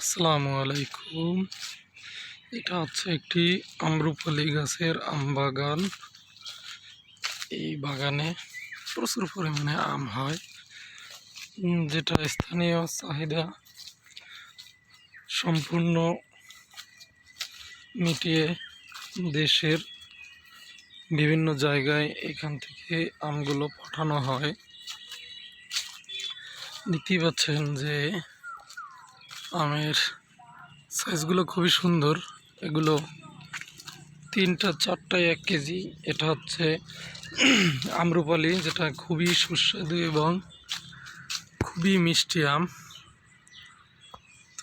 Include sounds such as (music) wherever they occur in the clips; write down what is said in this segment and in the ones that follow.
আসসালামু আলাইকুম। এটা হচ্ছে একটি আম্রপালি গাছের আম বাগান। এই বাগানে প্রচুর পরিমাণে আম হয়। যেটা স্থানীয় চাহিদা সম্পূর্ণ মিটিয়ে দেশের বিভিন্ন জায়গায় এখান থেকে আমগুলো পাঠানো হয়। দেখতেই পাচ্ছেন যে আমের সাইজগুলো খুবই সুন্দর। এগুলো তিনটা, চারটায় এক কেজি। এটা হচ্ছে (clears throat) আম্রপালি, যেটা খুবই সুস্বাদু এবং খুবই মিষ্টি আম।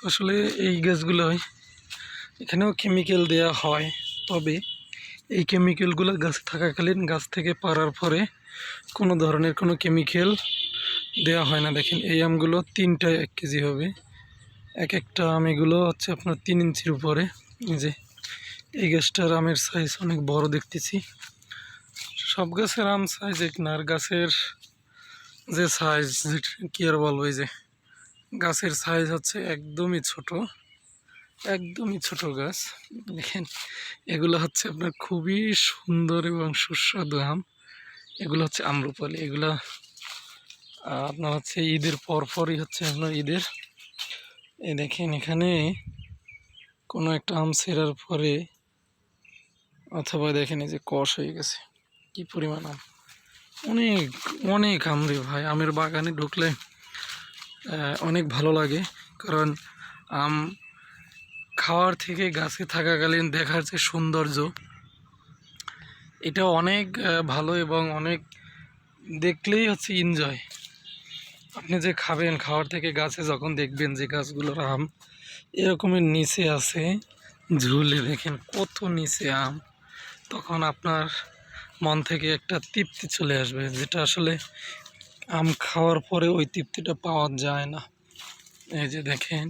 আসলে এই গাছগুলোয় এখানেও কেমিক্যাল দেয়া হয়, তবে এই কেমিক্যালগুলো গাছ থাকাকালীন গাছ থেকে পারার পরে কোনো ধরনের কোনো কেমিক্যাল দেওয়া হয় না। দেখেন, এই আমগুলো তিনটায় এক কেজি হবে। এক একটা আম এগুলো হচ্ছে আপনার তিন ইঞ্চির উপরে। এই যে, এই গাছটার আমের সাইজ অনেক বড় দেখতেছি। সব গাছের আম সাইজ এক না গাছের যে সাইজ কি আর বলব, এই যে গাছের সাইজ হচ্ছে একদমই ছোট একদমই ছোট গাছ। দেখেন, এগুলো হচ্ছে আপনার খুবই সুন্দর এবং সুস্বাদু আম। এগুলো হচ্ছে আম্রপালি। এগুলা আপনার হচ্ছে ঈদের পরপরই হচ্ছে আপনার ঈদের। এই দেখেন এখানে কোনো একটা আম ছেঁড়ার পরে অথবা দেখেন এই যে কষ হয়ে গেছে। কি পরিমাণ আম? অনেক অনেক আম রে ভাই। আমের বাগানে ঢুকলে অনেক ভালো লাগে। কারণ আম খাওয়ার থেকে গাছে থাকাকালীন দেখার যে সৌন্দর্য এটা অনেক ভালো এবং অনেক দেখলেই হচ্ছে এনজয় আপনি যে খাবেন, খাওয়ার থেকে গাছে যখন দেখবেন যে গাছগুলোর আম এরকমের নিচে আছে, ঝুলে দেখেন কত নিচে আম। তখন আপনার মন থেকে একটা তৃপ্তি চলে আসবে, যেটা আসলে আম খাওয়ার পরে ওই তৃপ্তিটা পাওয়া যায় না। এই যে দেখেন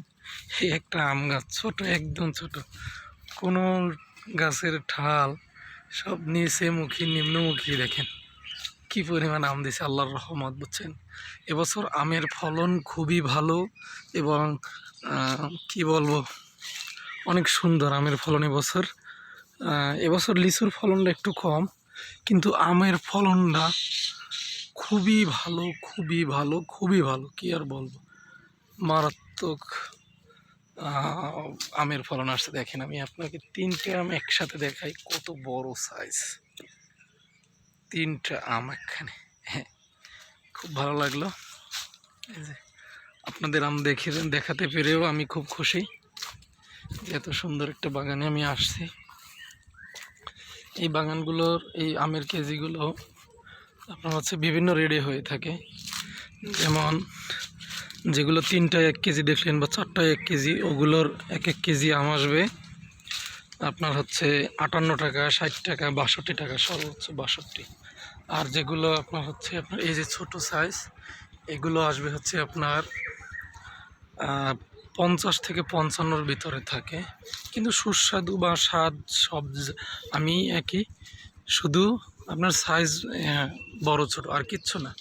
একটা আম গাছ, ছোট, একদম ছোট। কোনো গাছের ঠাল সব নিচে মুখী, নিম্নমুখী দেখেন। কি পরিমাণ আম দিছে? আল্লাহর রহমত, বুঝছেন? এবছর আমের ফলন খুবই ভালো এবং কি বলব? অনেক সুন্দর আমের ফলন এবছর। এবছর লিচুর ফলনটা একটু কম, কিন্তু আমের ফলনটা খুবই ভালো খুবই ভালো খুবই ভালো, কি আর বলব? মারাত্মক আমের ফলন আসছে। দেখেন আমি আপনাকে তিনটে আম একসাথে দেখাই, কত বড় সাইজ তিনটা আম একখানে। হ্যাঁ খুব ভালো লাগল। আপনাদের আম দেখে দেখাতে পেরেও আমি খুব খুশি এত সুন্দর একটা বাগানে আমি আসছি। এই বাগানগুলোর, এই আমের কেজিগুলো আপনার হচ্ছে বিভিন্ন রেডে হয়ে থাকে। যেমন যেগুলো তিনটায় এক কেজি দেখলেন বা চারটায় এক কেজি, ওগুলোর এক এক কেজি আম আসবে। আপনার হচ্ছে আটান্ন টাকা, ষাট টাকা, বাষট্টি টাকা, সর্বোচ্চ বাষট্টি। আর যেগুলো আপনার হচ্ছে আপনার এই যে ছোটো সাইজ এগুলো আসবে হচ্ছে আপনার পঞ্চাশ থেকে পঞ্চান্নর ভিতরে থাকে। কিন্তু সুস্বাদু বা স্বাদ সব আমি একই। শুধু আপনার সাইজ বড় ছোট, আর কিচ্ছু না।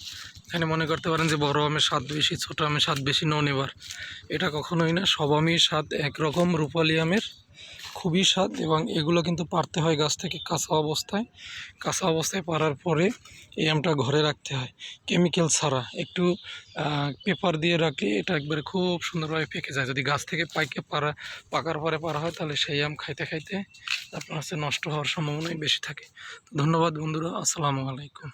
এখানে মনে করতে পারেন যে বড় আমের স্বাদ বেশি, ছোট আমের স্বাদ বেশি নন এবার এটা কখনোই না, সব আমের স্বাদ একরকম রূপালি আমের। খুবই স্বাদ এবং এগুলো কিন্তু পারতে হয় গাছ থেকে কাঁচা অবস্থায়। কাঁচা অবস্থায় পারার পরে এই আমটা ঘরে রাখতে হয়। কেমিক্যাল ছাড়া একটু পেপার দিয়ে রাখলে এটা একবারে খুব সুন্দরভাবে পেকে যায়। যদি গাছ থেকে পাইকে পারা পাকার পরে পারা হয় তাহলে সেই আম খাইতে খাইতে আপনার হচ্ছে নষ্ট হওয়ার সম্ভাবনাই বেশি থাকে। ধন্যবাদ বন্ধুরা, আসসালামু আলাইকুম।